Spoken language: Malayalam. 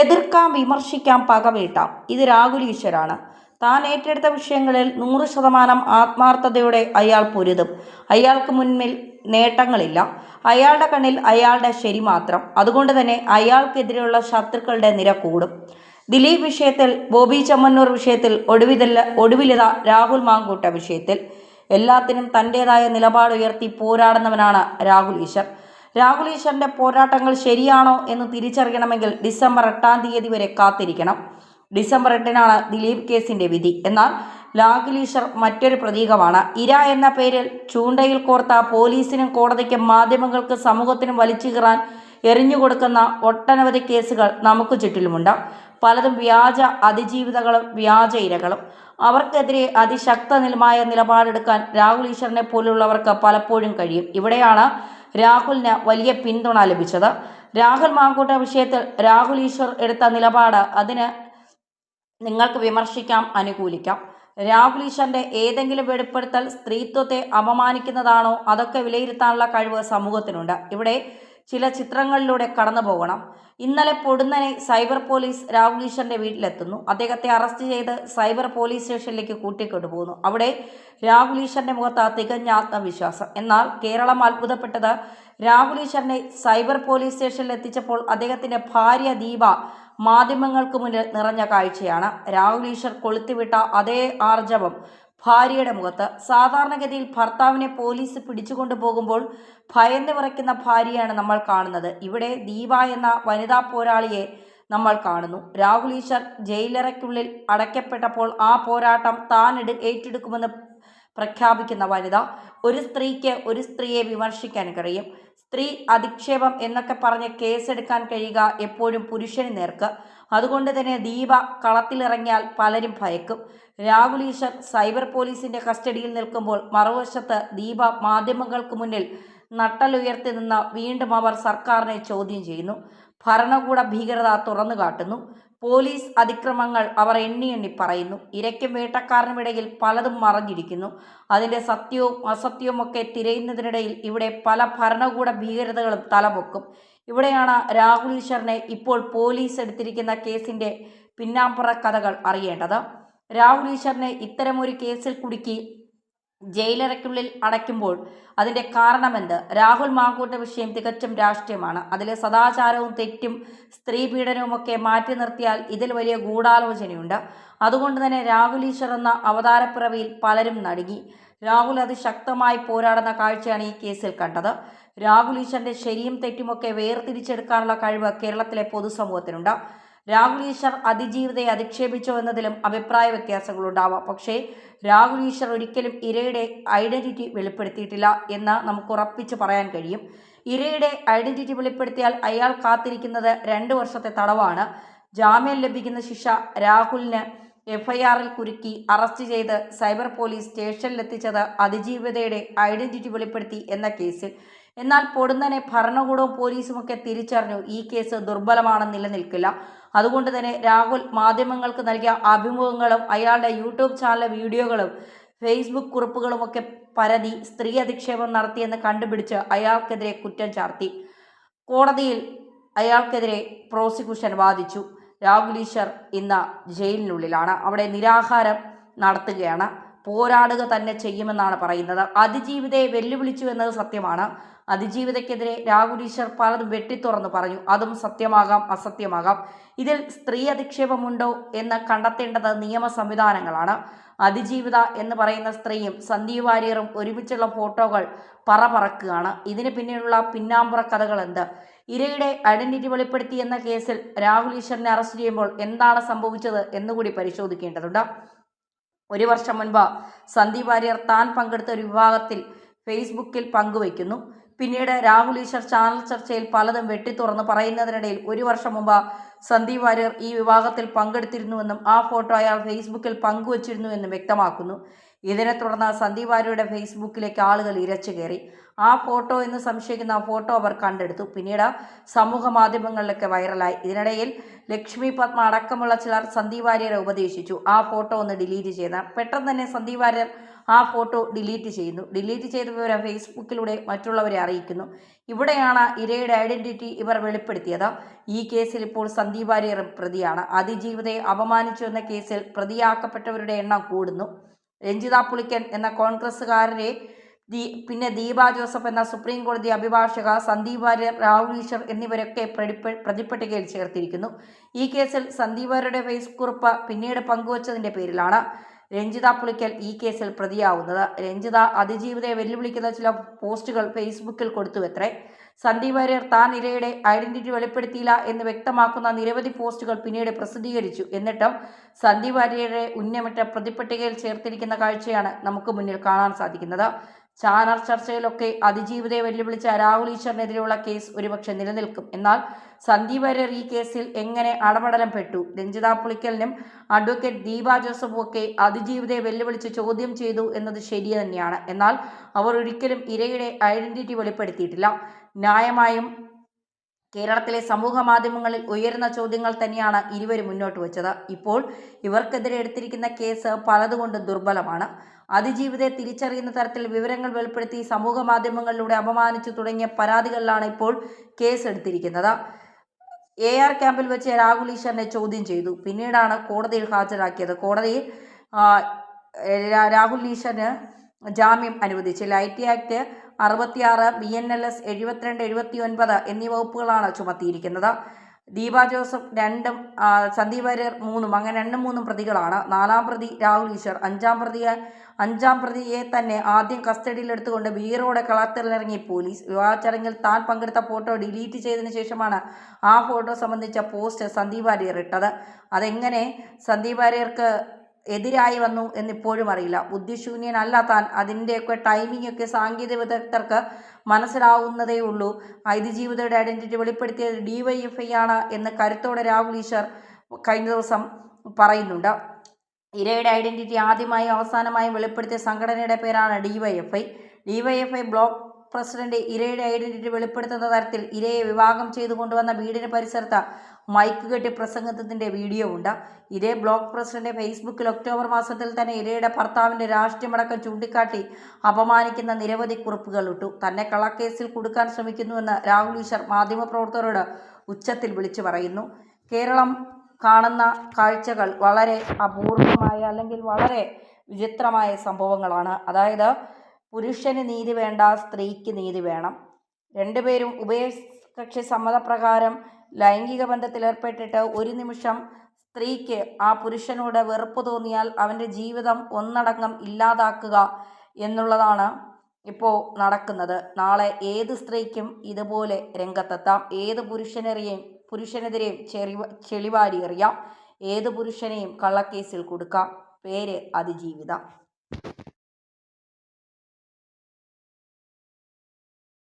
എതിർക്കാം വിമർശിക്കാം പകവീട്ടാം. ഇത് രാഹുൽ ഈശ്വരാണ്. താൻ ഏറ്റെടുത്ത വിഷയങ്ങളിൽ നൂറ് ശതമാനം ആത്മാർത്ഥതയോടെ അയാൾ പൊരുതും. അയാൾക്ക് മുന്നിൽ നേട്ടങ്ങളില്ല. അയാളുടെ കണ്ണിൽ അയാളുടെ ശരി മാത്രം. അതുകൊണ്ട് തന്നെ അയാൾക്കെതിരെയുള്ള ശത്രുക്കളുടെ നിര കൂടും. ദിലീപ് വിഷയത്തിൽ ബോബി ചമ്മന്നൂർ വിഷയത്തിൽ ഒടുവിതല്ല ഒടുവിലിത രാഹുൽ മാങ്കൂട്ട വിഷയത്തിൽ എല്ലാത്തിനും തന്റെതായ നിലപാട് ഉയർത്തി പോരാടുന്നവനാണ് രാഹുൽ ഈശ്വർ. രാഹുൽ ഈശ്വറിന്റെ പോരാട്ടങ്ങൾ ശരിയാണോ എന്ന് തിരിച്ചറിയണമെങ്കിൽ ഡിസംബർ എട്ടാം തീയതി വരെ കാത്തിരിക്കണം. ഡിസംബർ എട്ടിനാണ് ദിലീപ് കേസിന്റെ വിധി. എന്നാൽ ഈശ്വർ മറ്റൊരു പ്രതീകമാണ്. ഇര എന്ന പേരിൽ ചൂണ്ടയിൽ കോർത്ത പോലീസിനും കോടതിക്കും മാധ്യമങ്ങൾക്ക് സമൂഹത്തിനും വലിച്ചു കീറാൻ എറിഞ്ഞുകൊടുക്കുന്ന ഒട്ടനവധി കേസുകൾ നമുക്ക് ചുറ്റിലുമുണ്ട്. പലതും വ്യാജ അതിജീവിതകളും വ്യാജ ഇരകളും. അവർക്കെതിരെ അതിശക്തമായ നിലപാടെടുക്കാൻ രാഹുൽ ഈശ്വറിനെ പോലുള്ളവർക്ക് പലപ്പോഴും കഴിയും. ഇവിടെയാണ് രാഹുലിന് വലിയ പിന്തുണ ലഭിച്ചത്. രാഹുൽ മാങ്കൂട്ട വിഷയത്തിൽ രാഹുൽ ഈശ്വർ എടുത്ത നിലപാട് അതിന് നിങ്ങൾക്ക് വിമർശിക്കാം അനുകൂലിക്കാം. രാഹുൽ ഈശ്വറിന്റെ ഏതെങ്കിലും വെളിപ്പെടുത്തൽ സ്ത്രീത്വത്തെ അപമാനിക്കുന്നതാണോ അതൊക്കെ വിലയിരുത്താനുള്ള കഴിവ് സമൂഹത്തിനുണ്ട്. ഇവിടെ ചില ചിത്രങ്ങളിലൂടെ കടന്നു പോകണം. ഇന്നലെ പൊടുന്നനെ സൈബർ പോലീസ് രാഹുൽ ഈശ്വറിന്റെ വീട്ടിലെത്തുന്നു. അദ്ദേഹത്തെ അറസ്റ്റ് ചെയ്ത് സൈബർ പോലീസ് സ്റ്റേഷനിലേക്ക് കൂട്ടിക്കൊണ്ടുപോകുന്നു അവിടെ രാഹുൽ ഈശ്വറിന്റെ മുഖത്ത് തികഞ്ഞ ആത്മവിശ്വാസം. എന്നാൽ കേരളം അത്ഭുതപ്പെട്ടത് രാഹുൽ ഈശ്വറിനെ സൈബർ പോലീസ് സ്റ്റേഷനിൽ എത്തിച്ചപ്പോൾ അദ്ദേഹത്തിന്റെ ഭാര്യ ദീപ മാധ്യമങ്ങൾക്ക് മുന്നിൽ നിറഞ്ഞ കാഴ്ചയാണ്. രാഹുൽ ഈശ്വർ കൊളുത്തിവിട്ട അതേ ആർജവം ഭാര്യയുടെ മുഖത്ത്. സാധാരണഗതിയിൽ ഭർത്താവിനെ പോലീസ് പിടിച്ചുകൊണ്ടു പോകുമ്പോൾ ഭയന്ന് വിറയ്ക്കുന്ന ഭാര്യയാണ് നമ്മൾ കാണുന്നത്. ഇവിടെ ദീപ എന്ന വനിതാ പോരാളിയെ നമ്മൾ കാണുന്നു. രാഹുൽ ഈശ്വർ ജയിലറയ്ക്കുള്ളിൽ അടയ്ക്കപ്പെട്ടപ്പോൾ ആ പോരാട്ടം താൻ ഏറ്റെടുക്കുമെന്ന് പ്രഖ്യാപിക്കുന്ന വനിത ഒരു സ്ത്രീക്ക് ഒരു സ്ത്രീയെ വിമർശിക്കാൻ കഴിയും. സ്ത്രീ അധിക്ഷേപം എന്നൊക്കെ പറഞ്ഞ് കേസെടുക്കാൻ കഴിയുക എപ്പോഴും പുരുഷന് നേർക്ക്. അതുകൊണ്ട് തന്നെ ദീപ കളത്തിലിറങ്ങിയാൽ പലരും ഭയക്കും. രാഹുൽ ഈശ്വർ സൈബർ പോലീസിന്റെ കസ്റ്റഡിയിൽ നിൽക്കുമ്പോൾ മറുവശത്ത് ദീപ മാധ്യമങ്ങൾക്ക് മുന്നിൽ നട്ടലുയർത്തി നിന്ന വീണ്ടും അവർ സർക്കാരിനെ ചോദ്യം ചെയ്യുന്നു. ഭരണകൂട ഭീകരത തുറന്നു കാട്ടുന്നു. പോലീസ് അതിക്രമങ്ങൾ അവർ എണ്ണി എണ്ണി പറയുന്നു. ഇരയ്ക്കും വേട്ടക്കാരനുമിടയിൽ പലതും മറഞ്ഞിരിക്കുന്നു. അതിന്റെ സത്യവും അസത്യവും ഒക്കെ തിരയുന്നതിനിടയിൽ ഇവിടെ പല ഭരണകൂട ഭീകരതകളും തലപൊക്കും. ഇവിടെയാണ് രാഹുൽ ഈശ്വറിനെ ഇപ്പോൾ പോലീസ് എടുത്തിരിക്കുന്ന കേസിന്റെ പിന്നാമ്പുറ കഥകൾ അറിയേണ്ടത്. രാഹുൽ ഈശ്വറിനെ ഇത്തരമൊരു കേസിൽ കുടുക്കി ജയിലറയ്ക്കുള്ളിൽ അടയ്ക്കുമ്പോൾ അതിന്റെ കാരണമെന്ത്? രാഹുൽ മാങ്കൂട്ട വിഷയം തികച്ചും രാഷ്ട്രീയമാണ്. അതിലെ സദാചാരവും തെറ്റും സ്ത്രീ പീഡനവുമൊക്കെ മാറ്റി നിർത്തിയാൽ ഇതിൽ വലിയ ഗൂഢാലോചനയുണ്ട്. അതുകൊണ്ട് തന്നെ രാഹുൽ ഈശ്വർ എന്ന അവതാരപ്പിറവിയിൽ പലരും നടുങ്ങി. രാഹുൽ അതിശക്തമായി പോരാടുന്ന കാഴ്ചയാണ് ഈ കേസിൽ കണ്ടത്. രാഹുൽ ഈശ്വറിന്റെ ശരിയും തെറ്റുമൊക്കെ വേർതിരിച്ചെടുക്കാനുള്ള കഴിവ് കേരളത്തിലെ പൊതുസമൂഹത്തിനുണ്ട്. രാഹുൽ ഈശ്വർ അതിജീവിതയെ അധിക്ഷേപിച്ചോ എന്നതിലും അഭിപ്രായ വ്യത്യാസങ്ങളുണ്ടാവാം. പക്ഷേ രാഹുൽ ഈശ്വർ ഒരിക്കലും ഇരയുടെ ഐഡന്റിറ്റി വെളിപ്പെടുത്തിയിട്ടില്ല എന്ന് നമുക്ക് ഉറപ്പിച്ച് പറയാൻ കഴിയും. ഇരയുടെ ഐഡന്റിറ്റി വെളിപ്പെടുത്തിയാൽ അയാൾ കാത്തിരിക്കുന്നത് രണ്ട് വർഷത്തെ തടവാണ്. ജാമ്യം ലഭിക്കുന്ന ശിക്ഷ രാഹുലിന് എഫ്ഐആറിൽ കുരുക്കി അറസ്റ്റ് ചെയ്ത് സൈബർ പോലീസ് സ്റ്റേഷനിലെത്തിച്ചത് അതിജീവിതയുടെ ഐഡന്റിറ്റി വെളിപ്പെടുത്തി എന്ന കേസിൽ. എന്നാൽ പൊടുന്നനെ ഭരണകൂടവും പോലീസുമൊക്കെ തിരിച്ചറിഞ്ഞു. ഈ കേസ് ദുർബലമാണെന്ന് നിലനിൽക്കില്ല. അതുകൊണ്ട് തന്നെ രാഹുൽ മാധ്യമങ്ങൾക്ക് നൽകിയ അഭിമുഖങ്ങളും അയാളുടെ യൂട്യൂബ് ചാനലിലെ വീഡിയോകളും ഫേസ്ബുക്ക് കുറിപ്പുകളുമൊക്കെ പരതി സ്ത്രീ അധിക്ഷേപം നടത്തിയെന്ന് കണ്ടുപിടിച്ച് അയാൾക്കെതിരെ കുറ്റം ചാർത്തി. കോടതിയിൽ അയാൾക്കെതിരെ പ്രോസിക്യൂഷൻ വാദിച്ചു. രാഹുൽ ഈശ്വർ ഇന്ന് ജയിലിനുള്ളിലാണ്. അവിടെ നിരാഹാരം നടത്തുകയാണ്. പോരാടുക തന്നെ ചെയ്യുമെന്നാണ് പറയുന്നത്. അതിജീവിതയെ വെല്ലുവിളിച്ചു എന്നത് സത്യമാണ്. അതിജീവിതയ്ക്കെതിരെ രാഹുൽ ഈശ്വർ പലതും വെട്ടിത്തുറന്നു പറഞ്ഞു. അതും സത്യമാകാം അസത്യമാകാം. ഇതിൽ സ്ത്രീ അധിക്ഷേപമുണ്ടോ എന്ന് കണ്ടെത്തേണ്ടത് നിയമ സംവിധാനങ്ങളാണ്. അതിജീവിത എന്ന് പറയുന്ന സ്ത്രീയും സന്ദീപ് വാര്യറും ഒരുമിച്ചുള്ള ഫോട്ടോകൾ പറ പറക്കുകയാണ് ഇതിന് പിന്നിലുള്ള പിന്നാമ്പുറ കഥകൾ എന്ത്? ഇരയുടെ ഐഡന്റിറ്റി വെളിപ്പെടുത്തി എന്ന കേസിൽ രാഹുൽ ഈശ്വറിനെ അറസ്റ്റ് ചെയ്യുമ്പോൾ എന്താണ് സംഭവിച്ചത് എന്നുകൂടി പരിശോധിക്കേണ്ടതുണ്ട്. ഒരു വർഷം മുൻപ് സന്ദീപ് വാര്യർ താൻ പങ്കെടുത്ത ഒരു വിഭാഗത്തിൽ ഫേസ്ബുക്കിൽ പങ്കുവയ്ക്കുന്നു. പിന്നീട് രാഹുൽ ഈശ്വർ ചാനൽ ചർച്ചയിൽ പലതും വെട്ടിത്തുറന്ന് പറയുന്നതിനിടയിൽ ഒരു വർഷം മുമ്പ് സന്ദീപ് വാര്യർ ഈ വിഭാഗത്തിൽ പങ്കെടുത്തിരുന്നുവെന്നും ആ ഫോട്ടോ അയാൾ ഫേസ്ബുക്കിൽ പങ്കുവച്ചിരുന്നുവെന്നും വ്യക്തമാക്കുന്നു. ഇതിനെ തുടർന്ന് സന്ദീപ് വാര്യരുടെ ഫേസ്ബുക്കിലേക്ക് ആളുകൾ ഇരച്ചു കയറി. ആ ഫോട്ടോ എന്ന് സംശയിക്കുന്ന ആ ഫോട്ടോ അവർ കണ്ടെടുത്തു. പിന്നീട് സമൂഹ മാധ്യമങ്ങളിലൊക്കെ വൈറലായി. ഇതിനിടയിൽ ലക്ഷ്മി പത്മ അടക്കമുള്ള ചിലർ സന്ദീപ് വാര്യരെ ഉപദേശിച്ചു. ആ ഫോട്ടോ ഒന്ന് ഡിലീറ്റ് ചെയ്ത പെട്ടെന്ന് തന്നെ സന്ദീപ് വാര്യർ ആ ഫോട്ടോ ഡിലീറ്റ് ചെയ്യുന്നു. ഡിലീറ്റ് ചെയ്ത വിവരം ഫേസ്ബുക്കിലൂടെ മറ്റുള്ളവരെ അറിയിക്കുന്നു. ഇവിടെയാണ് ഇരയുടെ ഐഡന്റിറ്റി ഇവർ വെളിപ്പെടുത്തിയത്. ഈ കേസിൽ ഇപ്പോൾ സന്ദീപ് വാര്യർ പ്രതിയാണ്. അതിജീവിതയെ അപമാനിച്ചു എന്ന കേസിൽ പ്രതിയാക്കപ്പെട്ടവരുടെ എണ്ണം കൂടുന്നു. രഞ്ജിത പുളിക്കൻ എന്ന കോൺഗ്രസ്സുകാരനെ ദീ പിന്നെ ദീപ ജോസഫ് എന്ന സുപ്രീം കോടതി അഭിഭാഷക സന്ദീപ് വാര്യർ രാഹുൽ ഈശ്വർ എന്നിവരൊക്കെ പ്രതിപ്പ- പ്രതിപ്പട്ടികയിൽ ചേർത്തിരിക്കുന്നു. ഈ കേസിൽ സന്ദീപ് വാര്യരുടെ ഫേസ് കുറിപ്പ് പിന്നീട് പങ്കുവച്ചതിന്റെ പേരിലാണ്. രഞ്ജിത പുളിക്കൽ ഈ കേസിൽ പ്രതിയാവുന്നത്. രഞ്ജിത അതിജീവിതയെ വെല്ലുവിളിക്കുന്ന ചില പോസ്റ്റുകൾ ഫേസ്ബുക്കിൽ കൊടുത്തുവത്രേ. സന്ദീപ് വാര്യർ താൻ ഇരയുടെ ഐഡന്റിറ്റി വെളിപ്പെടുത്തിയില്ല എന്ന് വ്യക്തമാക്കുന്ന നിരവധി പോസ്റ്റുകൾ പിന്നീട് പ്രസിദ്ധീകരിച്ചു. എന്നിട്ടും സന്ദീപ് വാര്യരെ ഉന്നമിട്ട പ്രതിപ്പട്ടികയിൽ ചേർത്തിരിക്കുന്ന കാഴ്ചയാണ് നമുക്ക് മുന്നിൽ കാണാൻ സാധിക്കുന്നത്. ചാനൽ ചർച്ചയിലൊക്കെ അതിജീവിതയെ വെല്ലുവിളിച്ച രാഹുൽ ഈശ്വറിനെതിരെയുള്ള കേസ് ഒരുപക്ഷെ നിലനിൽക്കും. എന്നാൽ സന്ദീപ് വാര്യർ ഈ കേസിൽ എങ്ങനെ അടപടലം പെട്ടു? രഞ്ജിത പുളിക്കലിനും അഡ്വക്കേറ്റ് ദീപ ജോസഫും ഒക്കെ അതിജീവിതയെ വെല്ലുവിളിച്ച് ചോദ്യം ചെയ്തു എന്നത് ശരി തന്നെയാണ്. എന്നാൽ അവർ ഒരിക്കലും ഇരയുടെ ഐഡന്റിറ്റി വെളിപ്പെടുത്തിയിട്ടില്ല. ന്യായമായും കേരളത്തിലെ സമൂഹ മാധ്യമങ്ങളിൽ ഉയരുന്ന ചോദ്യങ്ങൾ തന്നെയാണ് ഇരുവരും മുന്നോട്ട് വച്ചത്. ഇപ്പോൾ ഇവർക്കെതിരെ എടുത്തിരിക്കുന്ന കേസ് പലതുകൊണ്ട് ദുർബലമാണ്. അതിജീവിതയെ തിരിച്ചറിയുന്ന തരത്തിൽ വിവരങ്ങൾ വെളിപ്പെടുത്തി സമൂഹ മാധ്യമങ്ങളിലൂടെ അപമാനിച്ചു തുടങ്ങിയ പരാതികളിലാണ് ഇപ്പോൾ കേസ് എടുത്തിരിക്കുന്നത് എ ആർ ക്യാമ്പിൽ വെച്ച് രാഹുൽ ഈശ്വറിനെ ചോദ്യം ചെയ്തു. പിന്നീടാണ് കോടതിയിൽ ഹാജരാക്കിയത്. കോടതിയിൽ രാഹുൽ ഈശ്വറിന് ജാമ്യം അനുവദിച്ചില്ല ഐ ടി ആക്ട് അറുപത്തിയാറ് ബി എൻ എൽ എസ് എഴുപത്തിരണ്ട് എഴുപത്തി ഒൻപത് എന്നീ വകുപ്പുകളാണ് ചുമത്തിയിരിക്കുന്നത്. ദീപ ജോസഫ് രണ്ടും സന്ദീപ് വാര്യർ മൂന്നും അങ്ങനെ രണ്ടും മൂന്നും പ്രതികളാണ്. നാലാം പ്രതി രാഹുൽ ഈശ്വർ അഞ്ചാം പ്രതിയെ അഞ്ചാം പ്രതിയെ തന്നെ ആദ്യം കസ്റ്റഡിയിലെടുത്തുകൊണ്ട് ബീറോടെ കളത്തിലിറങ്ങി പോലീസ്. വിവാഹ ചടങ്ങിൽ താൻ പങ്കെടുത്ത ഫോട്ടോ ഡിലീറ്റ് ചെയ്തതിനു ശേഷമാണ് ആ ഫോട്ടോ സംബന്ധിച്ച പോസ്റ്റ് സന്ദീപ് വാര്യർ ഇട്ടത്. അതെങ്ങനെ? സന്ദീപ് വാര്യർക്ക് എതിരായി വന്നു എന്നിപ്പോഴും അറിയില്ല. ബുദ്ധിശൂന്യനല്ല താൻ അതിന്റെയൊക്കെ ടൈമിംഗ് ഒക്കെ സാങ്കേതിക വിദഗ്ധർക്ക് മനസ്സിലാവുന്നതേ ഉള്ളൂ അതിജീവിതയുടെ ഐഡന്റിറ്റി വെളിപ്പെടുത്തിയത് ഡി വൈ എഫ് ഐ ആണ് എന്ന് കരുത്തോടെ രാഹുൽ ഈശ്വർ കഴിഞ്ഞ ദിവസം പറയുന്നുണ്ട്. ഇരയുടെ ഐഡന്റിറ്റി ആദ്യമായും അവസാനമായും വെളിപ്പെടുത്തിയ സംഘടനയുടെ പേരാണ് D Y F I D Y F I block president ഇരയുടെ ഐഡന്റിറ്റി വെളിപ്പെടുത്തുന്ന തരത്തിൽ ഇരയെ വിവാഹം ചെയ്തു കൊണ്ടുവന്ന വീടിന് പരിസരത്ത് മൈക്ക് കെട്ടി പ്രസംഗത്തിന്റെ വീഡിയോ ഉണ്ട്. ഇതേ ബ്ലോക്ക് പ്രസിഡന്റ് ഫേസ്ബുക്കിൽ ഒക്ടോബർ മാസത്തിൽ തന്നെ ഇരയുടെ ഭർത്താവിന്റെ രാഷ്ട്രീയമടക്കം ചൂണ്ടിക്കാട്ടി അപമാനിക്കുന്ന നിരവധി കുറിപ്പുകൾ ഇട്ടു. തന്നെ കള്ളക്കേസിൽ കൊടുക്കാൻ ശ്രമിക്കുന്നുവെന്ന് രാഹുൽ ഈശ്വർ മാധ്യമപ്രവർത്തകരോട് ഉച്ചത്തിൽ വിളിച്ചു പറയുന്നു. കേരളം കാണുന്ന കാഴ്ചകൾ വളരെ അപൂർവമായ അല്ലെങ്കിൽ വളരെ വിചിത്രമായ സംഭവങ്ങളാണ്. അതായത് പുരുഷന് നീതി വേണ്ട സ്ത്രീക്ക് നീതി വേണം. രണ്ടുപേരും ഉഭയകക്ഷി സമ്മതപ്രകാരം ലൈംഗിക ബന്ധത്തിലേർപ്പെട്ടിട്ട് ഒരു നിമിഷം സ്ത്രീക്ക് ആ പുരുഷനോട് വെറുപ്പ് തോന്നിയാൽ അവന്റെ ജീവിതം ഒന്നടങ്കം ഇല്ലാതാക്കുക എന്നുള്ളതാണ് ഇപ്പോൾ നടക്കുന്നത്. നാളെ ഏത് സ്ത്രീക്കും ഇതുപോലെ രംഗത്തെത്താം. ഏത് പുരുഷനെറിയേയും പുരുഷനെതിരെയും ചെറി ചെളിവാരി എറിയാം. ഏത് പുരുഷനെയും കള്ളക്കേസിൽ കൊടുക്കാം. പേര് അതിജീവിത.